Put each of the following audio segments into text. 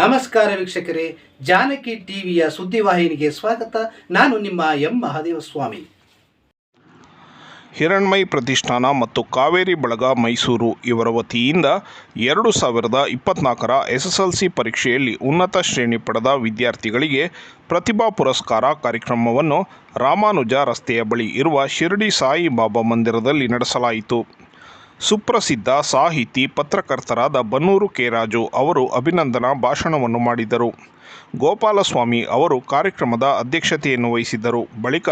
ನಮಸ್ಕಾರ ವೀಕ್ಷಕರೇ, ಜಾನಕಿ ಟಿವಿಯ ಸುದ್ದಿವಾಹಿನಿಗೆ ಸ್ವಾಗತ. ನಾನು ನಿಮ್ಮ ಎಂ. ಮಹಾದೇವ ಸ್ವಾಮಿ ಹಿರಣ್ಮಯಿ ಪ್ರತಿಷ್ಠಾನ ಮತ್ತು ಕಾವೇರಿ ಬಳಗ ಮೈಸೂರು ಇವರ ವತಿಯಿಂದ ಎರಡು ಸಾವಿರದ ಇಪ್ಪತ್ನಾಲ್ಕರ ಎಸ್ಎಸ್ಎಲ್ಸಿ ಪರೀಕ್ಷೆಯಲ್ಲಿ ಉನ್ನತ ಶ್ರೇಣಿ ಪಡೆದ ವಿದ್ಯಾರ್ಥಿಗಳಿಗೆ ಪ್ರತಿಭಾ ಪುರಸ್ಕಾರ ಕಾರ್ಯಕ್ರಮವನ್ನು ರಾಮಾನುಜ ರಸ್ತೆಯ ಬಳಿ ಇರುವ ಶಿರಡಿ ಸಾಯಿಬಾಬಾ ಮಂದಿರದಲ್ಲಿ ನಡೆಸಲಾಯಿತು. ಸುಪ್ರಸಿದ್ಧ ಸಾಹಿತಿ ಪತ್ರಕರ್ತರಾದ ಬನ್ನೂರು ಕೆ. ರಾಜು ಅವರು ಅಭಿನಂದನಾ ಭಾಷಣವನ್ನು ಮಾಡಿದರು. ಗೋಪಾಲಸ್ವಾಮಿ ಅವರು ಕಾರ್ಯಕ್ರಮದ ಅಧ್ಯಕ್ಷತೆಯನ್ನು ವಹಿಸಿದ್ದರು. ಬಳಿಕ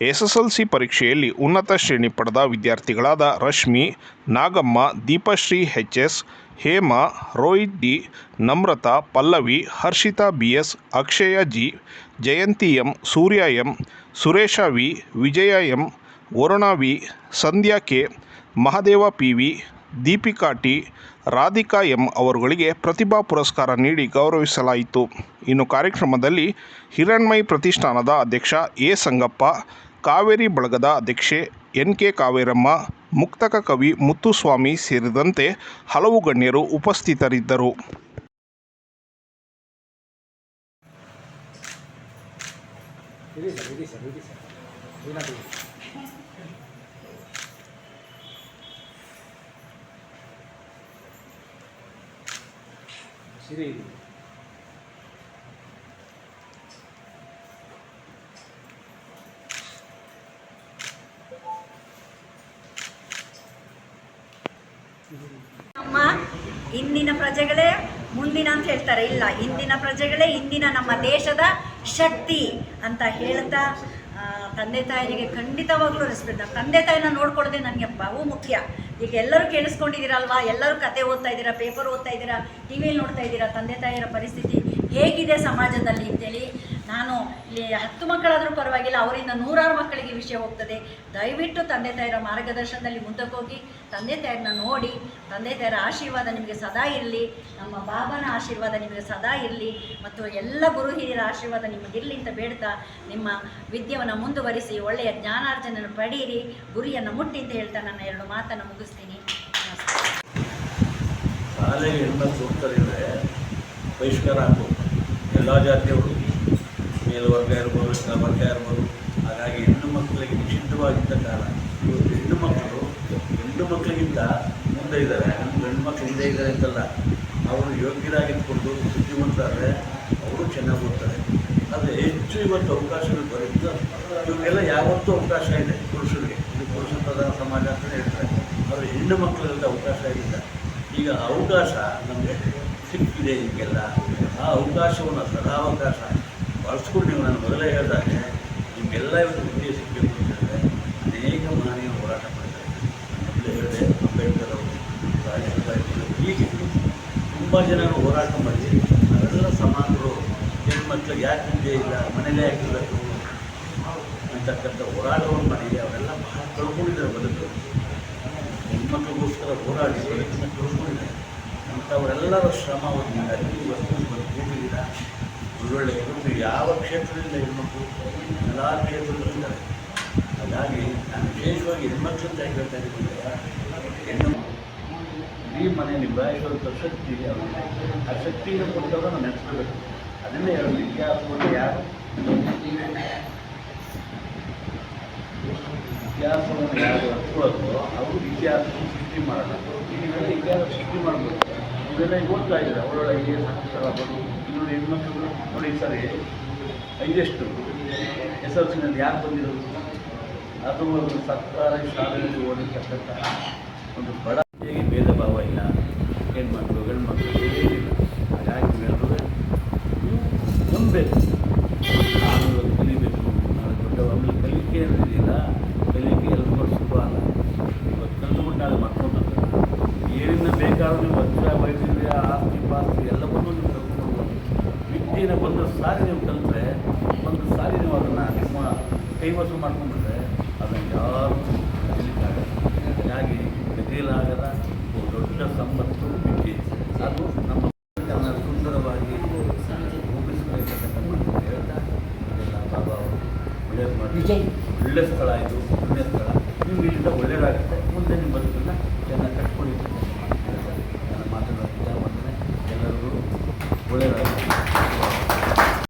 ಎಸ್ಎಸ್ಎಲ್ಸಿ ಪರೀಕ್ಷೆಯಲ್ಲಿ ಉನ್ನತ ಶ್ರೇಣಿ ಪಡೆದ ವಿದ್ಯಾರ್ಥಿಗಳಾದ Rashmi, Nagamma, Deepashree H S Hema, Rohith D, Namratha, Pallavi, Harshitha B S Akshaya G, Jayanthi M, Surya M, Suresha V, Vijaya M, Varuna V, Sandhya K Mahadeva P V Deepika T, Radhika M ಅವರುಗಳಿಗೆ ಪ್ರತಿಭಾ ಪುರಸ್ಕಾರ ನೀಡಿ ಗೌರವಿಸಲಾಯಿತು. ಇನ್ನು ಕಾರ್ಯಕ್ರಮದಲ್ಲಿ ಹಿರಣ್ಮಯಿ ಪ್ರತಿಷ್ಠಾನದ ಅಧ್ಯಕ್ಷ A. Sangappa, Kaveri ಬಳಗದ ಅಧ್ಯಕ್ಷೆ ಎನ್. ಕೆ. ಕಾವೇರಮ್ಮ, ಮುಕ್ತಕ ಕವಿ ಮುತ್ತುಸ್ವಾಮಿ ಸೇರಿದಂತೆ ಹಲವು ಗಣ್ಯರು ಉಪಸ್ಥಿತರಿದ್ದರು. ನಮ್ಮ ಇಂದಿನ ಪ್ರಜೆಗಳೇ ಮುಂದಿನ ಅಂತ ಹೇಳ್ತಾರೆ. ಇಲ್ಲ, ಇಂದಿನ ಪ್ರಜೆಗಳೇ ಇಂದಿನ ನಮ್ಮ ದೇಶದ ಶಕ್ತಿ ಅಂತ ಹೇಳ್ತಾ ತಂದೆ ತಾಯಿಗೆ ಖಂಡಿತವಾಗ್ಲೂ ರೆಸ್ಪೆಕ್ಟ್ ತಂದೆ ತಾಯಿನ ನೋಡ್ಕೊಳ್ಳೋದೇ ನನಗೆ ಬಹು ಮುಖ್ಯ. ಈಗ ಎಲ್ಲರೂ ಕೇಳಿಸ್ಕೊಂಡಿದ್ದೀರಲ್ವಾ? ಎಲ್ಲರೂ ಕತೆ ಓದ್ತಾ ಇದ್ದೀರಾ? ಪೇಪರ್ ಓದ್ತಾ ಇದ್ದೀರಾ? ಟಿ ವಿಲಿ ನೋಡ್ತಾ ಇದ್ದೀರಾ? ತಂದೆ ತಾಯಿಯರ ಪರಿಸ್ಥಿತಿ ಹೇಗಿದೆ ಸಮಾಜದಲ್ಲಿ ಅಂತೇಳಿ. ನಾನು ಇಲ್ಲಿ ಹತ್ತು ಮಕ್ಕಳಾದರೂ ಪರವಾಗಿಲ್ಲ, ಅವರಿಂದ ನೂರಾರು ಮಕ್ಕಳಿಗೆ ವಿಷಯ ಹೋಗ್ತದೆ. ದಯವಿಟ್ಟು ತಂದೆ ತಾಯಿರ ಮಾರ್ಗದರ್ಶನದಲ್ಲಿ ಮುಂದಕ್ಕೆ ಹೋಗಿ, ತಂದೆ ತಾಯಿರನ್ನ ನೋಡಿ, ತಂದೆ ತಾಯಿರ ಆಶೀರ್ವಾದ ನಿಮಗೆ ಸದಾ ಇರಲಿ, ನಮ್ಮ ಬಾಬನ ಆಶೀರ್ವಾದ ನಿಮಗೆ ಸದಾ ಇರಲಿ, ಮತ್ತು ಎಲ್ಲ ಗುರು ಹಿರಿಯರ ಆಶೀರ್ವಾದ ನಿಮಗಿರಲಿ ಅಂತ ಬೇಡ್ತಾ ನಿಮ್ಮ ವಿದ್ಯೆಯನ್ನು ಮುಂದುವರಿಸಿ, ಒಳ್ಳೆಯ ಜ್ಞಾನಾರ್ಜನೆಯನ್ನು ಪಡೀರಿ ಗುರಿಯನ್ನು ಮುಟ್ಟಿ ಅಂತ ಹೇಳ್ತಾ ನನ್ನ ಎರಡು ಮಾತನ್ನು ಮುಗಿಸ್ತೀನಿ. ಶಾಲೆಗೆ ಹೋಗ್ತಾರಿದ್ರೆ ಬಹಿಷ್ಕಾರ ಆಗ್ಬೋದು. ಎಲ್ಲ ಜಾತಿಯವರು ಮೇಲ್ವರ್ಗ ಇರ್ಬೋದು, ಕೆಳವರ್ಗ ಇರ್ಬೋದು, ಹಾಗಾಗಿ ಹೆಣ್ಣು ಮಕ್ಕಳಿಗೆ ನಿಷಿದ್ಧವಾಗಿದ್ದ ಕಾಲ. ಇವತ್ತು ಹೆಣ್ಣು ಮಕ್ಕಳು, ಹೆಣ್ಣು ಮಕ್ಕಳಿಗಿಂತ ಮುಂದೆ ಇದ್ದಾರೆ ಗಂಡು ಮಕ್ಕಳು ಹಿಂದೆ ಇದ್ದಾರೆ ಅಂತಲ್ಲ, ಅವರು ಯೋಗ್ಯರಾಗಿದ್ದುಕೊಂಡು ಬುದ್ಧಿವಂತರಾದರೆ ಅವರು ಚೆನ್ನಾಗಿ ಓದ್ತಾರೆ. ಆದರೆ ಹೆಚ್ಚು ಇವತ್ತು ಅವಕಾಶಗಳು ಬರುತ್ತೆ ಇವರಿಗೆಲ್ಲ ಯಾವತ್ತೂ ಅವಕಾಶ ಇದೆ ಪುರುಷರಿಗೆ. ಇದು ಪುರುಷ ಪ್ರಧಾನ ಸಮಾಜ ಅಂತಲೇ ಹೇಳ್ತಾರೆ. ಆದರೆ ಹೆಣ್ಣು ಮಕ್ಕಳಲ್ಲಿ ಅವಕಾಶ ಇಲ್ಲ ಈಗ ಅವಕಾಶ ನಮಗೆ ಸಿಕ್ಕಿದೆ ಈಗೆಲ್ಲ. ಆ ಅವಕಾಶವನ್ನು ಸದಾವಕಾಶ ಬಳಸ್ಕೊಂಡು ನೀವು ನಾನು ಮೊದಲೇ ಹೇಳಿದಾಗೆ ನಿಮಗೆಲ್ಲ ಇವತ್ತು ವಿದ್ಯೆ ಸಿಗಬೇಕು ಅಂತ ಹೇಳಿದ್ರೆ ಅನೇಕ ಮಾನವೀಯ ಹೋರಾಟ ಮಾಡ್ತಾರೆ. ಮೊದಲೇ ಹೇಳಿದೆ, ಅಂಬೇಡ್ಕರ್ ಅವರು ರಾಜೀವ್ ಹೀಗೆ ತುಂಬ ಜನ ಹೋರಾಟ ಮಾಡಿ ನಾವೆಲ್ಲ ಸಮಾನರು ಹೆಣ್ಮಕ್ಳಿಗೆ ಯಾಕೆ ವಿದ್ಯೆ ಇಲ್ಲ ಮನೇಲೇ ಆಗಿರಬೇಕು ಅಂತಕ್ಕಂಥ ಹೋರಾಟವನ್ನು ಮಾಡಿ ಅವರೆಲ್ಲ ಬಹಳ ಕಳ್ಕೊಂಡಿದ್ದಾರೆ ಬದುಕು. ಹೆಣ್ಮಕ್ಳಿಗೋಸ್ಕರ ಹೋರಾಡಿ ಬದುಕನ್ನು ಕಳ್ಕೊಂಡಿದ್ದಾರೆ. ಅಂಥವರೆಲ್ಲರ ಶ್ರಮವನ್ನು ಇವತ್ತು ಬದುಕಿದ್ದೀರ ಒಳ್ಳೊಳ್ಳೆ ಹೆಣ್ಣು ಯಾವ ಕ್ಷೇತ್ರದಿಂದ ಹೆಣ್ಮಕ್ಳು, ಎಲ್ಲ ಕ್ಷೇತ್ರಗಳಿಂದ ಹಾಗಾಗಿ ನಾನು ವಿಶೇಷವಾಗಿ ಹೆಣ್ಮಕ್ಳು ಅಂತ ಹೇಳ್ತಾ ಇದ್ದೀನಿ ಹೆಣ್ಣು ಇಡೀ ಮನೆ ನಿಭಾಯಿಸುವಂಥ ಶಕ್ತಿ ಅವ್ರಿಗೆ. ಆ ಶಕ್ತಿಯನ್ನು ಕೊಟ್ಟವರು ನಾವು ನೆನೆಸ್ಕೋಬೇಕು ಅದನ್ನೇ ಹೇಳೋದು ಇತಿಹಾಸವನ್ನು ಯಾರು? ಇತಿಹಾಸವನ್ನು ಯಾರು ಹಚ್ಕೊಳ್ಳೋದು ಅವರು ಇತಿಹಾಸವನ್ನು ಸೃಷ್ಟಿ ಮಾಡೋಣ ನೀವೆಲ್ಲ ಇತಿಹಾಸ ಸೃಷ್ಟಿ ಮಾಡಬೇಕು. ಇವೆಲ್ಲ ಓದ್ತಾ ಇದ್ದಾರೆ. ಅವರೊಳಗೆ ಸಾಕ್ಷರಗಳು ಇನ್ನೊಂದು ಹೆಣ್ಮಕ್ಳು ನೋಡಿ ಸರಿ ಐದೆಷ್ಟು ಎಸ್ ಎಲ್ ಸಿನಲ್ಲಿ ಯಾರು ಬಂದಿರೋದು? ಅದು ಒಂದು ಸರ್ಕಾರಿ ಶಾಲೆಯಲ್ಲಿ ಓದಿರ್ತಕ್ಕಂಥ ಒಂದು ಬಡ ಹೇಗೆ ಭೇದ ಭಾವ ಇಲ್ಲ. ಹೆಣ್ಮಕ್ಳು ಗಂಡು ಮಕ್ಕಳು ಹಾಗಾಗಿ ಹೇಳಿದ್ರು ನೀವು ನಂಬಬೇಕು. ಸಾರಿ ನೀವು ಕಲಿತ್ರೆ ಒಂದು ಸಾರಿ ನೀವು ಅದನ್ನು ನಿಮ್ಮ ಕೈವಶ ಮಾಡ್ಕೊಂಡ್ಬಿಟ್ರೆ ಅದನ್ನು ಯಾರು ಕಲಿಯಕ್ಕಾಗಲ್ಲ ಹಾಗಾಗಿ ಕಲಿಯಲಾಗದ ಒಂದು ದೊಡ್ಡ ಸಂಪತ್ತು ಬಿಟ್ಟಿ ಅದು ನಮ್ಮ ಸುಂದರವಾಗಿ ರೂಪಿಸಬೇಕಂತ ಹೇಳ್ತಾ ಬಾಬಾ ಅವರು. ಒಳ್ಳೆಯದು ಮಾಡಿ ಒಳ್ಳೆ ಸ್ಥಳ ಇದು ಪುಣ್ಯ ಸ್ಥಳ. ನಿಮ್ಗೆ ಇಲ್ಲಿಂದ ಒಳ್ಳೆಯದಾಗುತ್ತೆ ಮುಂದೆ ನಿಮ್ಮ ಬದುಕನ್ನು ಚೆನ್ನಾಗಿ ಕಟ್ಕೊಳ್ಳಿ